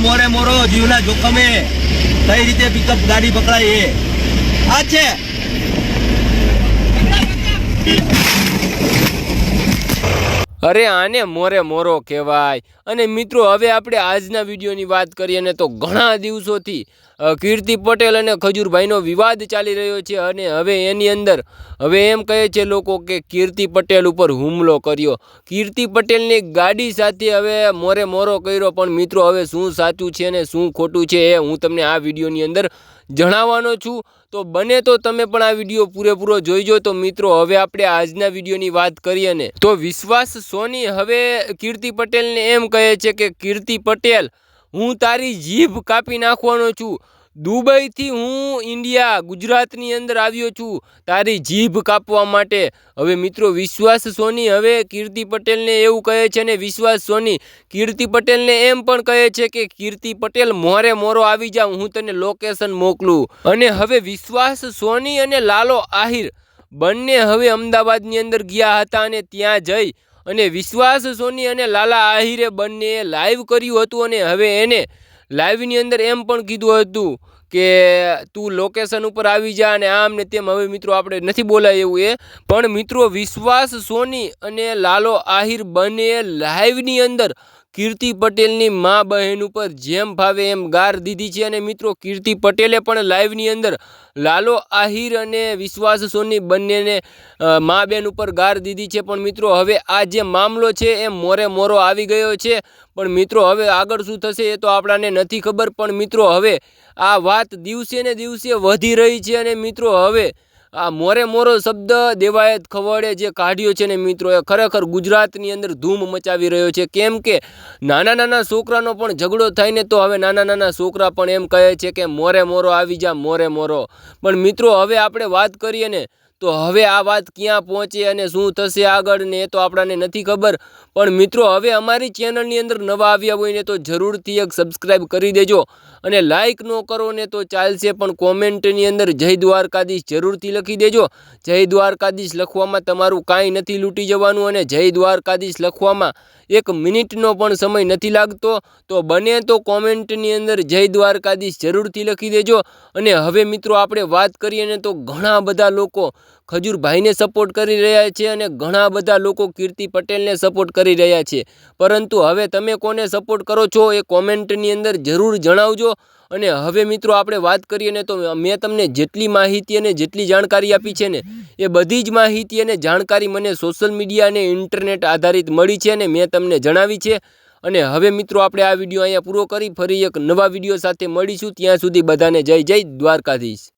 મોરે મોરો જીવના જોખમે કઈ રીતે પિકઅપ ગાડી પકડાય એ. આ છે. અરે આને મોરે મોરો કહેવાય. અને મિત્રો, હવે આપણે આજના વિડીયોની વાત કરીએ ને તો ઘણા દિવસોથી કીર્તિ પટેલ અને ખજૂરભાઈનો વિવાદ ચાલી રહ્યો છે અને હવે એની અંદર, હવે એમ કહે છે લોકો કે કીર્તિ પટેલ ઉપર હુમલો કર્યો. કીર્તિ પટેલની ગાડી સાથે હવે મોરે મોરો કર્યો, પણ મિત્રો, હવે શું સાચું છે ને શું ખોટું છે એ હું તમને આ વિડીયોની અંદર જણાવવાનો છું. તો બને તો તમે પણ આ વીડિયો પૂરેપૂરો જોઈજો. તો મિત્રો, હવે આપણે આજના વિડીયોની વાત કરીએ ને. તો વિશ્વાસ સોની હવે કીર્તિ પટેલને એમ કહે છે કે, કીર્તિ પટેલ, હું તારી જીભ કાપી નાખવાનો છું. દુબઈથી હું ઇન્ડિયા, ગુજરાતની અંદર આવ્યો છું. તારી જીભ કાપવા માટે. હવે મિત્રો, વિશ્વાસ સોની હવે કીર્તિ પટેલને એવું કહે છે ને, વિશ્વાસ સોની, કીર્તિ પટેલને એમ પણ કહે છે કે, કીર્તિ પટેલ, મોરે મોરો આવી જાઉં, હું તને લોકેશન મોકલું. અને હવે વિશ્વાસ સોની અને લાલો આહિર બંને હવે અમદાવાદની અંદર ગયા હતા અને ત્યાં જઈ. અને વિશ્વાસ સોની અને લાલા આહિરે બંનેએ લાઈવ કર્યું હતું અને હવે એને લાઈવની અંદર એમ પણ કીધું હતું. કે તું લોકેશન ઉપર આવી જા અને આમ ને તેમ. હવે મિત્રો આપણે નથી બોલાય એવું એ, પણ મિત્રો વિશ્વાસ સોની અને લાલો આહિર બંને લાઈવની અંદર કીર્તિ પટેલની મા બહેન ઉપર જેમ ભાવે એમ ગાર દીધી છે અને મિત્રો કીર્તિ પટેલે પણ લાઈવની અંદર લાલો આહિર અને વિશ્વાસ સોની બંનેને મા બેન ઉપર ગાર દીધી છે. પણ મિત્રો હવે આ જે મામલો છે એ મોરે મોરો આવી ગયો છે. પણ મિત્રો હવે આગળ શું થશે એ તો આપણાને નથી ખબર. પણ મિત્રો હવે આ વાત દિવસે ને દિવસે વધી રહી છે અને મિત્રો હવે આ મોરે મોરો શબ્દ દેવાયત ખવડે જે કાઢ્યો છે ને મિત્રો, એ ખરેખર ગુજરાતની અંદર ધૂમ મચાવી રહ્યો છે. કેમ કે નાના નાના છોકરાનો પણ ઝઘડો થાય ને તો હવે નાના નાના છોકરા પણ એમ કહે છે કે મોરે મોરો આવી જા, મોરે મોરો. પણ મિત્રો, હવે આપણે વાત કરીએ ને તો હવે આ વાત ક્યાં પહોંચે અને શું થશે આગળ ને એ તો આપણને નથી ખબર. પણ મિત્રો, હવે અમારી ચેનલની અંદર નવા આવ્યા હોય ને તો જરૂરથી એક સબસ્ક્રાઈબ કરી દેજો અને લાઇક ન કરો ને તો ચાલશે પણ કોમેન્ટની અંદર જય દ્વારકાધીશ જરૂરથી લખી દેજો. જય દ્વારકાધીશ લખવામાં તમારું કાંઈ નથી લૂંટી જવાનું અને જય દ્વારકાધીશ લખવામાં એક મિનિટનો પણ સમય નથી લાગતો. તો બને તો કોમેન્ટની અંદર જય દ્વારકાધીશ જરૂરથી લખી દેજો. અને હવે મિત્રો, આપણે વાત કરીએ ને તો ઘણા બધા લોકો ખજૂરભાઈને સપોર્ટ કરી રહ્યા છે અને ઘણા બધા લોકો કીર્તિ પટેલને સપોર્ટ કરી રહ્યા છે. પરંતુ હવે તમે કોને સપોર્ટ કરો છો એ કોમેન્ટની અંદર જરૂર જણાવજો. અને હવે મિત્રો આપણે વાત કરીએ ને તો મેં તમને જેટલી માહિતી અને જેટલી જાણકારી આપી છે ને, એ બધી જ માહિતી અને જાણકારી મને સોશિયલ મીડિયા અને ઇન્ટરનેટ આધારિત મળી છે અને મેં તમને જણાવી છે. અને હવે મિત્રો આપણે આ વીડિયો અહીંયા પૂરો કરી, ફરી એક નવા વીડિયો સાથે મળીશું. ત્યાં સુધી બધાને જય જય દ્વારકાધીશ.